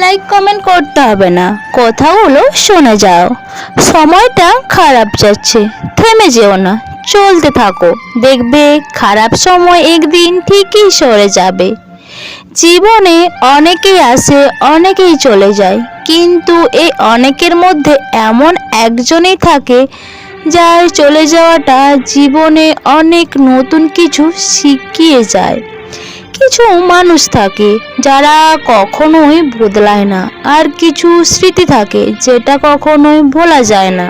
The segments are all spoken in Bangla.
লাইক কমেন্ট করতে হবে না। কথাগুলো শুনে যাও। সময়টা খারাপ যাচ্ছে, থেমে যেও না, চলতে থাকো। দেখবে খারাপ সময় একদিন ঠিকই সরে যাবে। জীবনে অনেকেই আসে অনেকেই চলে যায়, কিন্তু এই অনেকের মধ্যে এমন একজনই থাকে যার চলে যাওয়াটা জীবনে অনেক নতুন কিছু শিখিয়ে যায়। কিছু মানুষ থাকে যারা কখনোই বদলায় না, আর কিছু স্মৃতি থাকে যেটা কখনোই ভোলা যায় না।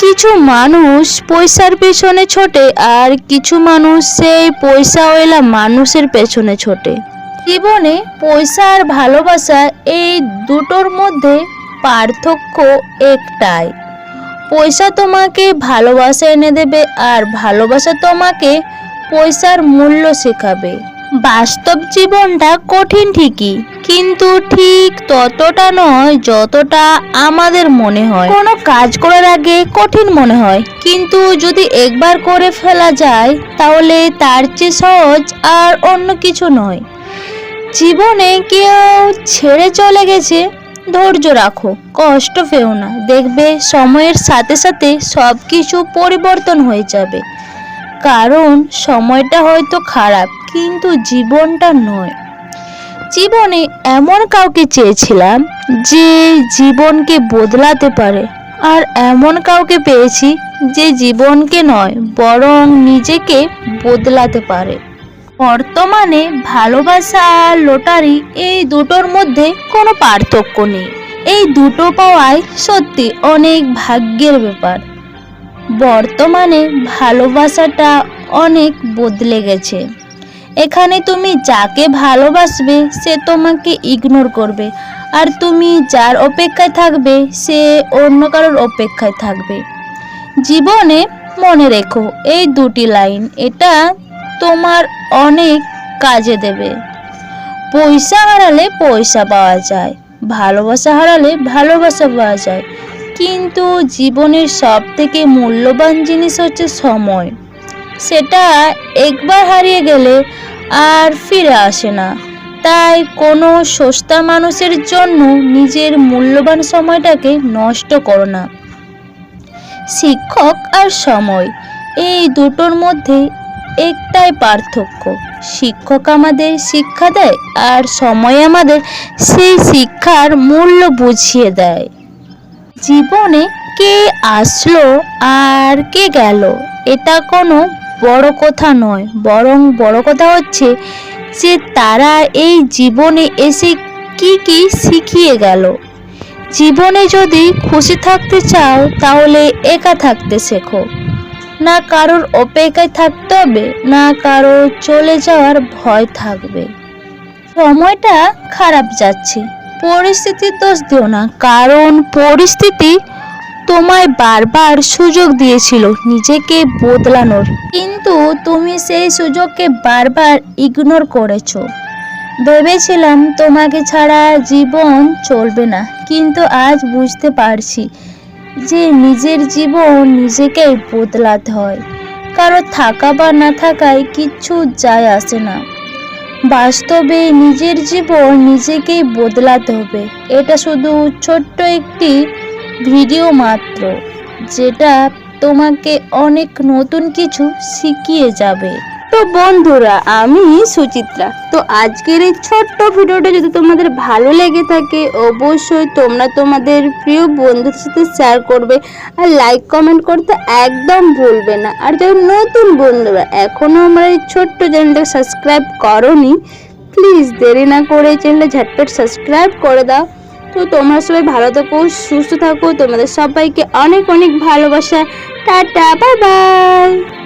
কিছু মানুষ পয়সার পেছনে ছোটে, আর কিছু মানুষ সেই পয়সাওয়ালা মানুষের পেছনে ছোটে। জীবনে পয়সা আর ভালোবাসা এই দুটোর মধ্যে পার্থক্য একটাই। পয়সা তোমাকে ভালোবাসা এনে দেবে, আর ভালোবাসা তোমাকে পয়সার মূল্য শেখাবে। বাস্তব জীবনটা কঠিন ঠিকই, কিন্তু ঠিক ততটা নয় যতটা আমাদের মনে হয়। কোনো কাজ করার আগে কঠিন মনে হয়, কিন্তু যদি একবার করে ফেলা যায়, তাহলে তার চেয়ে সহজ আর অন্য কিছু নয়। জীবনে কেউ ছেড়ে চলে গেছে, ধৈর্য রাখো, কষ্ট পেও না। দেখবে সময়ের সাথে সাথে সব কিছু পরিবর্তন হয়ে যাবে। কারণ সময়টা হয়তো খারাপ কিন্তু জীবনটা নয়। জীবনে এমন কাউকে চেয়েছিলাম যে জীবনকে বদলাতে পারে। আর এমন কাউকে পেয়েছি যে জীবনকে নয়, বরং নিজেকে বদলাতে পারে। বর্তমানে ভালোবাসা আর লটারি এই দুটোর মধ্যে কোনো পার্থক্য নেই। এই দুটো পাওয়াই সত্যি অনেক ভাগ্যের ব্যাপার। বর্তমানে ভালোবাসাটা অনেক বদলে গেছে। এখানে তুমি যাকে ভালোবাসবে, সে তোমাকে ইগনোর করবে। আর তুমি যার অপেক্ষায় থাকবে, সে অন্য কারোর অপেক্ষায় থাকবে। জীবনে মনে রেখো, এই দুটি লাইন এটা তোমার অনেক কাজে দেবে। পয়সা হারালে পয়সা পাওয়া যায়, ভালোবাসা হারালে ভালোবাসা পাওয়া যায়। কিন্তু জীবনের সব থেকে মূল্যবান জিনিস হচ্ছে সময়। সেটা একবার হারিয়ে গেলে আর ফিরে আসে না। তাই কোনো সস্তা মানুষের জন্য নিজের মূল্যবান সময়টাকে নষ্ট করো না। শিক্ষক আর সময়, এই দুটোর মধ্যে একটাই পার্থক্য। শিক্ষক আমাদের শিক্ষা দেয় আর সময় আমাদের সেই শিক্ষার মূল্য বুঝিয়ে দেয়। জীবনে কে আসলো আর কে গেল, এটা কোনো বড় কথা নয়, বরং বড় কথা হচ্ছে যে তারা এই জীবনে এসে কি কি শিখিয়ে গেল। জীবনে যদি খুশি থাকতে চাও, তাহলে একা থাকতে শেখো। না কারোর অপেক্ষায় থাকতে হবে, না কারও চলে যাওয়ার ভয় থাকবে। সময়টা খারাপ যাচ্ছে পরিস্থিতির দোষ দিও না, কারণ পরিস্থিতি তোমায় বারবার সুযোগ দিয়েছিল নিজেকে বদলানোর। কিন্তু তুমি সেই সুযোগকে বারবার ইগনোর করেছ। ভেবেছিলাম তোমাকে ছাড়া জীবন চলবে না, কিন্তু আজ বুঝতে পারছি যে নিজের জীবন নিজেকেই বদলাতে হয়। কারও থাকা বা না থাকায় কিচ্ছু যায় আসে না। বাস্তবে নিজের জীবন নিজেকেই বদলাতে হবে। এটা শুধু ছোট্ট একটি ভিডিও মাত্র, যেটা তোমাকে অনেক নতুন কিছু শিখিয়ে যাবে। তো বন্ধুরা, আমি সুচিত্রা। তো আজকের এই ছোট্ট ভিডিওটা যদি তোমাদের ভালো লেগে থাকে, অবশ্যই তোমরা তোমাদের প্রিয় বন্ধুর সাথে শেয়ার করবে আর লাইক কমেন্ট করতে একদম ভুলবে না। আর যারা নতুন বন্ধুরা এখনও আমার এই ছোট্ট চ্যানেলটা সাবস্ক্রাইব করনি প্লিজ দেরি না করে চ্যানেলটা ঝটপট সাবস্ক্রাইব করে দাও। তো তোমরা সবাই ভালো থাকো, সুস্থ থাকো। তোমাদের সবাইকে অনেক অনেক ভালোবাসা। Tata, bye bye.